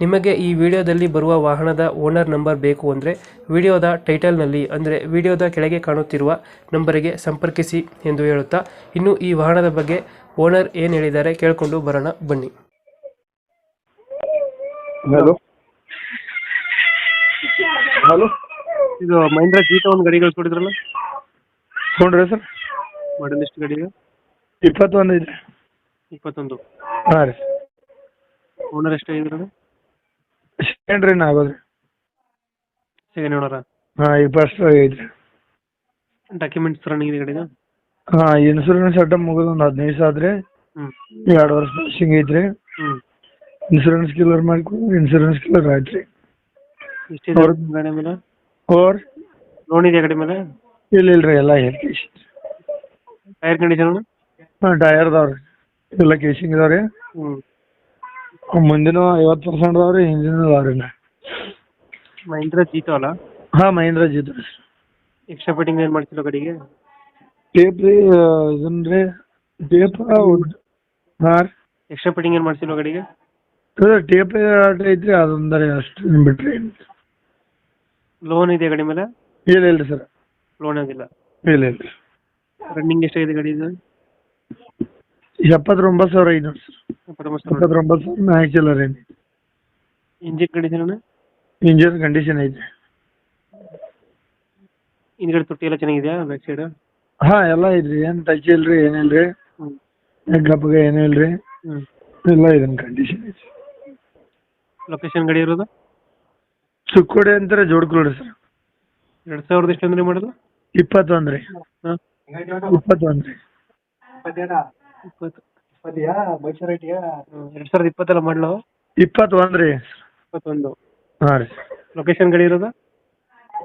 ನಿಮಗೆ ಈ ವಿಡಿಯೋದಲ್ಲಿ ಬರುವ ವಾಹನದ ಓನರ್ ನಂಬರ್ ಬೇಕು ಅಂದರೆ ವಿಡಿಯೋದ ಟೈಟಲ್ನಲ್ಲಿ ಅಂದರೆ ವಿಡಿಯೋದ ಕೆಳಗೆ ಕಾಣುತ್ತಿರುವ ನಂಬರಿಗೆ ಸಂಪರ್ಕಿಸಿ ಎಂದು ಹೇಳುತ್ತಾ ಇನ್ನು ಈ ವಾಹನದ ಬಗ್ಗೆ ಓನರ್ ಏನು ಹೇಳಿದ್ದಾರೆ ಕೇಳಿಕೊಂಡು ಬರೋಣ ಬನ್ನಿ. ಹಲೋ. ಹಲೋ. ಇದು ಮಹೇಂದ್ರ ಜೀತ ಒಂದು ಗಾಡಿ ಕಳ್ಸ್ಕೊಡಿದ್ರಲ್ಲ ನೋಡ್ರಿ ಸರ್? ಮಾಡಲ್ ಎಷ್ಟು ಇಪ್ಪತ್ತೊಂದು ಇದೆ. ಇಪ್ಪತ್ತೊಂದು. ಹಾಂ ರೀ. ಓನರ್ ಎಷ್ಟಾಗಿದ್ರು ಸೆಕೆಂಡ್ ರೀ ಆಗೋದ್ರಿ ಸೆಕೆಂಡ್ ಓನರ ಹಾಂ ಈ ಫಸ್ಟ್ ಐತ್ರಿ. ಡಾಕ್ಯುಮೆಂಟ್ಸ್ ರನ್ನಿಂಗ್ ಇದೆ ಹಾ ಹಾಂ ಇನ್ಸೂರೆನ್ಸ್ ಅಡ್ಡ ಮುಗಿದು ಒಂದು ಹದಿನೈದು ಆದ್ರಿ. ಹ್ಞೂ ಎರಡು ವರ್ಷ ಫಿನಿಶಿಂಗ್ ಐತ್ರಿ. ಹ್ಞೂ ಇನ್ಸೂರೆನ್ಸ್ ಕ್ಲಿಯರ್ ಮಾಡ್ಕೊಂಡು ಇನ್ಸೂರೆನ್ಸ್ ಕ್ಲಿಯರ್ ಆಯ್ತ್ರಿ. ರೀ ಎಷ್ಟಿದೆ ಅವ್ರ- ಗಾಡಿ ಮೇಲೆ? ಓರ್ ಲೋನ್ ಇದೆ ಗಾಡಿ ಮೇಲೆ? ಇಲ್ಲ ಇಲ್ರಿ ರೀ ಎಲ್ಲ ಹೇಳ್ತೀವಿ ಟೈರ್ ಕಂಡೀಷನ್ ಹಾಂ ಟಯರ್ ಅದಾವ್ರಿ. ಎಲ್ಲ ಕೇಸಿಂಗ್ ಇದಾವ್ರಿ ಹ್ಞೂ ಮುಂದಿನ ಐವತ್ತು ಪರ್ಸೆಂಟ್ ಅದಾವ್ರಿ ಹಿಂದಿನ ಅದಾವ್ರಿ ಮಹೇಂದ್ರ ಜೀತೋ ಅಲ್ಲ? ಹಾಂ ಮಹೇಂದ್ರ ಜೀತೋ ರೀ. ಎಕ್ಸ್ಟ್ರಾ ಫಿಟ್ಟಿಂಗ್ ಏನು ಮಾಡ್ತಿಲ್ಲ ಗಾಡಿಗೆ ಟೇಪ್ ರೀ ಇದನ್ನ ರೀ ಟೇಪ್ ಹಾಂ ರೀ. ಎಕ್ಸ್ಟ್ರಾ ಫಿಟ್ಟಿಂಗ್ ಏನು ಮಾಡ್ತಿಲ್ಲ ಗಾಡಿಗೆ ಟೇಪ್ ಐತ್ರಿ ಅದೊಂದರೆ ಅಷ್ಟು ಬಿಟ್ರಿ ಲೋನ್ ಇದೆ ಗಾಡಿ ಮೇಲೆ? ಇಲ್ಲ ಇಲ್ಲ ಸರ್. ಲೋನ್ ಆಗಿಲ್ಲ. ಇಲ್ಲ ಇಲ್ಲ. ರನ್ನಿಂಗ್ ಎಷ್ಟಾಗಿದೆ ಗಾಡಿ ಇದು? ಎಪ್ಪತ್ತೊಂಬತ್ತು ಸಾವಿರ ಐನೂರು ಸರ್. ಎಪ್ಪತ್ತೊಂಬತ್ತು ಸಾವಿರ. ನಾಲ್ಕು ಚಿಲ್ಲರ್ ಏನು ಇಂಜಿನ್ ಕಂಡೀಷನ್ ಇಂಜಿನ್ ಕಂಡೀಷನ್ ಐತಿ. ಹಿಂದ್ಗಡೆ ತೊಟ್ಟಿ ಎಲ್ಲ ಚೆನ್ನಾಗಿದೆಯಾ ಬ್ಯಾಕ್ ಸೈಡ್ ಹಾ ಎಲ್ಲ ಇದ್ರಿ ಏನ್ ಟಚ್ ಇಲ್ರಿ ಏನಿಲ್ರಿ ಗಪ್ಪಗ ಏನಿಲ್ಲ ರೀ ಹ್ಞೂ ಎಲ್ಲ ಇದನ್ನ ಕಂಡೀಷನ್ ಐತಿ. ಲೊಕೇಶನ್ ಗಡಿ ಇರೋದು? ಸುಕ್ಕೋಡೆ ಅಂತಾರೆ ಜೋಡ್ಕೊಳ್ರಿ ಸರ್. ಎರಡ್ ಸಾವಿರದ ಎಷ್ಟು ಅಂದ್ರೆ ಮಾಡೋದು ಇಪ್ಪತ್ತೊಂದ್ರಿ. ರೀ ಇಪ್ಪತ್ತೊಂದು ರೀ ಇಪ್ಪತ್ತು ಎರಡು ಸಾವಿರದ ಇಪ್ಪತ್ತೆಲ್ಲ ಮಾಡಲು? ಇಪ್ಪತ್ತೊಂದು ರೀ. ಇಪ್ಪತ್ತೊಂದು. ಹಾಂ ರೀ. ಲೊಕೇಶನ್ ಗಾಡಿ ಇರೋದು?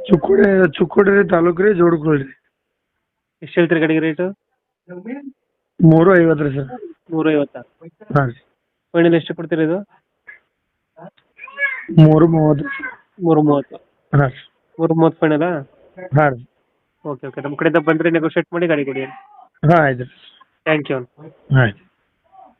ಚುಕ್ಕೋಡಿ ಚುಕ್ಕೋಡಿ ರೀ ತಾಲೂಕು ರೀ. ಜೋಡ್ಕೊಳ್ರಿ ಎಷ್ಟು ಹೇಳ್ತೀರಿ ಗಾಡಿಗೆ ರೇಟು ಮೂರು ಐವತ್ತು ರೀ ಸರ್. ನೂರ ಐವತ್ತಾ? ಹಾಂ ರೀ. ಫೈನಲ್ ಎಷ್ಟು ಕೊಡ್ತೀರಿ ಇದು? ಮೂರು ಮೂವತ್ತು. ರೀ ಮೂರು ಮೂವತ್ತು. ಹಾಂ ರೀ. ಮೂರು ಮೂವತ್ತು ಫೈನಲಾ ಹಾಂ ರೀ. ಓಕೆ ಓಕೆ ನಮ್ಮ ಕಡೆಯಿಂದ ಬಂದರೆ ನೆಗೋಷಿಯೇಟ್ ಮಾಡಿ ಗಾಡಿ ಕೊಡಿ. ಹಾಂ ಆಯ್ತು ರೀ. Thank you. All right.